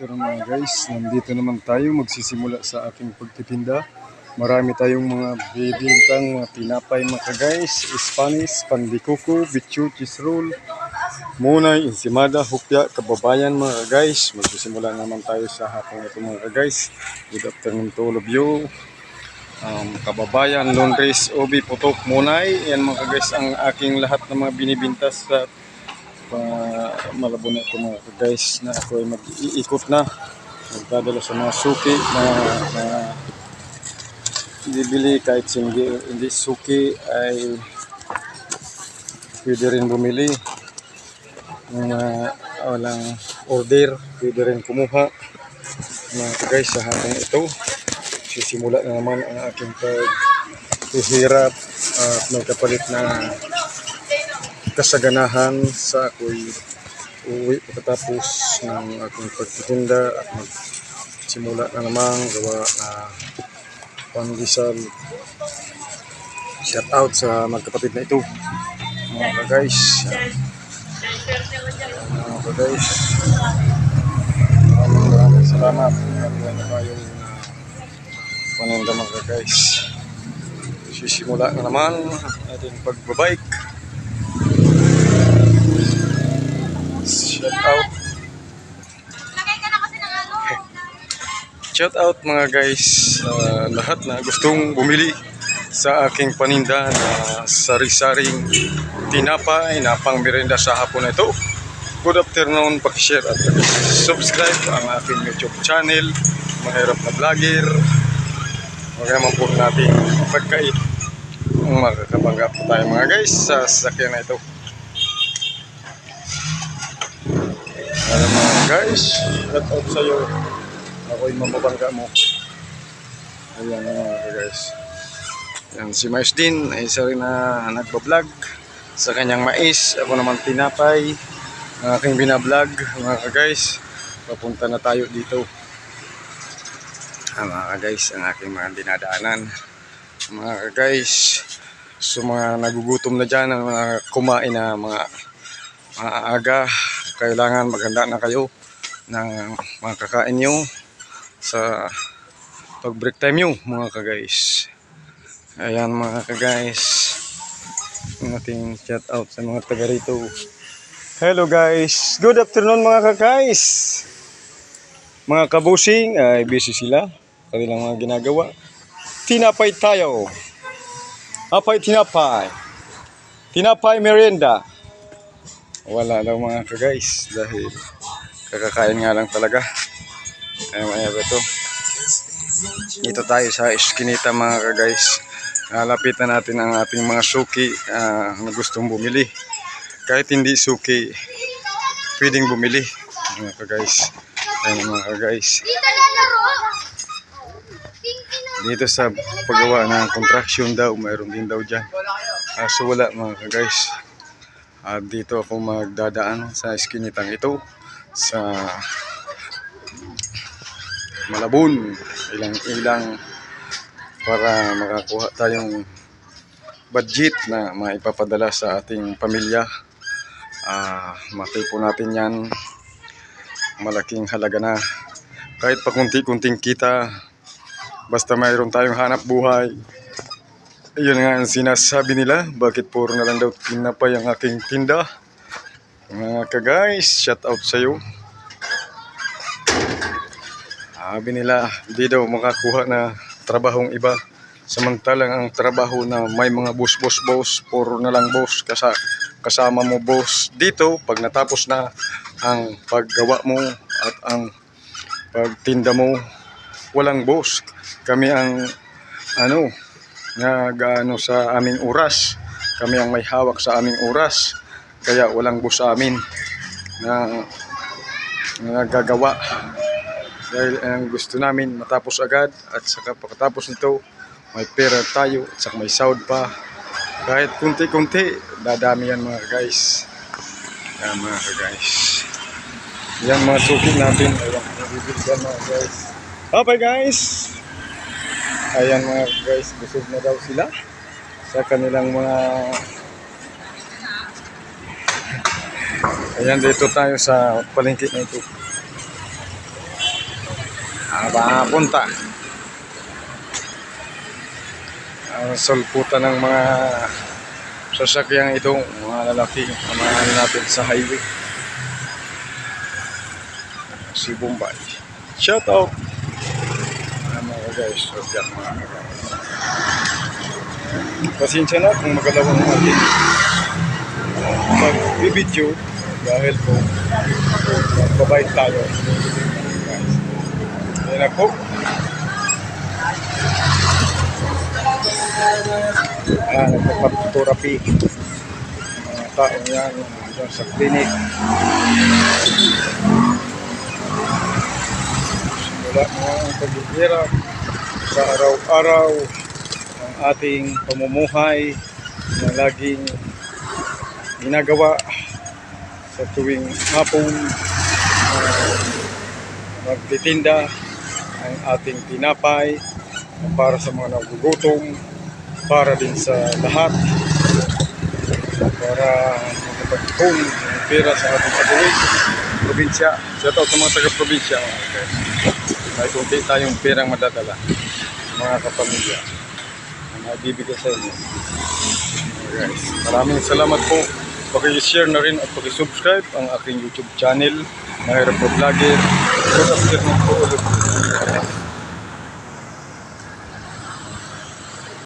afternoon mga guys. Nandito naman tayo magsisimula sa aking pagtitinda. Marami tayong mga bibintang mga tinapay mga guys. Spanish, pandikuko, bichu, cheese roll, munay, insimada, hupya, kababayan mga guys. Magsisimula naman tayo sa hapong ito mga guys. Good afternoon to all of you. Um, kababayan, laundries, obi, putok, munay. Yan mga guys ang aking lahat ng mga binibinta sa pa malabo na ito mga guys na ako ay mag-iikot na. Magdadala sa mga suki na, na bibili kahit hindi, hindi suki ay pwede rin bumili. Mga walang order pwede rin kumuha. Mga guys sa hapong ito sisimula na naman ang aking paghihirap at magkapalit na kasaganahan sa ako'y uwi pagkatapos ng aking pagtitinda at magsimula na namang gawa na pandesal shout out sa magkapatid na ito mga guys mga guys maraming maraming salamat. At na kayong paninda mga guys sisimula na naman ating pagbabike Shout out. Lagay ka na kasi ng ano. Shout out mga guys sa lahat na gustong bumili sa aking paninda na sari-saring tinapay na pang merienda sa hapon ito. Good afternoon, pakishare at subscribe ang aking YouTube channel, Mahirap na Vlogger. Magaman po natin pagkait ang makakabangga po tayo mga guys sa sasakyan na ito. Ano mga guys, shout out sa iyo. Ako'y mamabangga mo. Ayan mga guys. Yan, si Mais din ay isa rin na nagbablog sa kanyang mais. Ako naman tinapay. Ang aking binablog mga guys. Papunta na tayo dito. Ah, mga guys, ang aking mga dinadaanan. Mga guys, so mga nagugutom na dyan, ang mga kumain na mga mga aga, kailangan maganda na kayo ng mga kakain nyo sa pag break time nyo mga ka-guys. Ayan mga ka-guys. Ang ating shout out sa mga taga rito. Hello guys. Good afternoon mga ka-guys. Mga kabusing, ay busy sila. Kanilang mga ginagawa. Tinapay tayo. Apay tinapay. Tinapay merienda. Wala daw mga ka-guys dahil kakakain nga lang talaga. Ay maya ba to? Dito tayo sa eskinita mga ka-guys. Lalapitan natin ang ating mga suki ah, na gustong bumili. Kahit hindi suki, pwedeng bumili mga ka-guys. Ayun mga ka-guys. Dito sa paggawa ng contraction daw, mayroon din daw dyan. Kaso wala mga ka-guys. At dito ako magdadaan sa eskinitang ito sa Malabon. Ilang-ilang para makakuha tayong budget na maipapadala sa ating pamilya. Ah, matipo natin yan. Malaking halaga na. Kahit pa kunti-kunting kita, basta mayroon tayong hanap buhay. Yun nga ang sinasabi nila, bakit puro na lang daw tinapay ang aking tinda. Mga ka-guys, shout out sa iyo. Sabi nila, hindi daw makakuha na trabahong iba. Samantalang ang trabaho na may mga boss, boss, boss, puro na lang boss, kasa, kasama mo boss. Dito, pag natapos na ang paggawa mo at ang pagtinda mo, walang boss. Kami ang ano, nag-ano sa aming oras. Kami ang may hawak sa aming oras. Kaya walang boss sa amin na nagagawa. Dahil ang gusto namin matapos agad at saka pagkatapos nito may pera tayo at saka may sahod pa. Kahit kunti-kunti, dadami yan mga guys. Yan mga guys. Yan mga suki natin. Ayan, mga guys. Okay guys. Ayan mga guys, busog na daw sila sa kanilang mga Ayan dito tayo sa palengke na ito. Ah, mapunta. Ang sulputan ng mga sasakyan itong mga lalaki samahan natin sa highway. Si Bombay. Shout out! Ah, mga guys, so yan mga guys. Pasensya na kung magalawang natin mag-video dahil po magbabayad tayo. Yan ako. Ah, nagpapaturapi. Mga taong yan, dyan sa clinic. Simula mo ang paghihirap sa araw-araw ng ating pamumuhay na laging ginagawa sa tuwing hapon uh, magtitinda ang ating tinapay para sa mga nagugutom para din sa lahat. Para makapag-ipon ng pera sa ating patuloy probinsya. Shout out sa mga taga-probinsya. Guys may kunti tayong perang madadala mga kapamilya na maibibigay sa inyo. Guys. Maraming salamat po. Paki-share na rin at paki-subscribe ang aking YouTube channel, Mahirap po Vlogger. Good afternoon po ulit.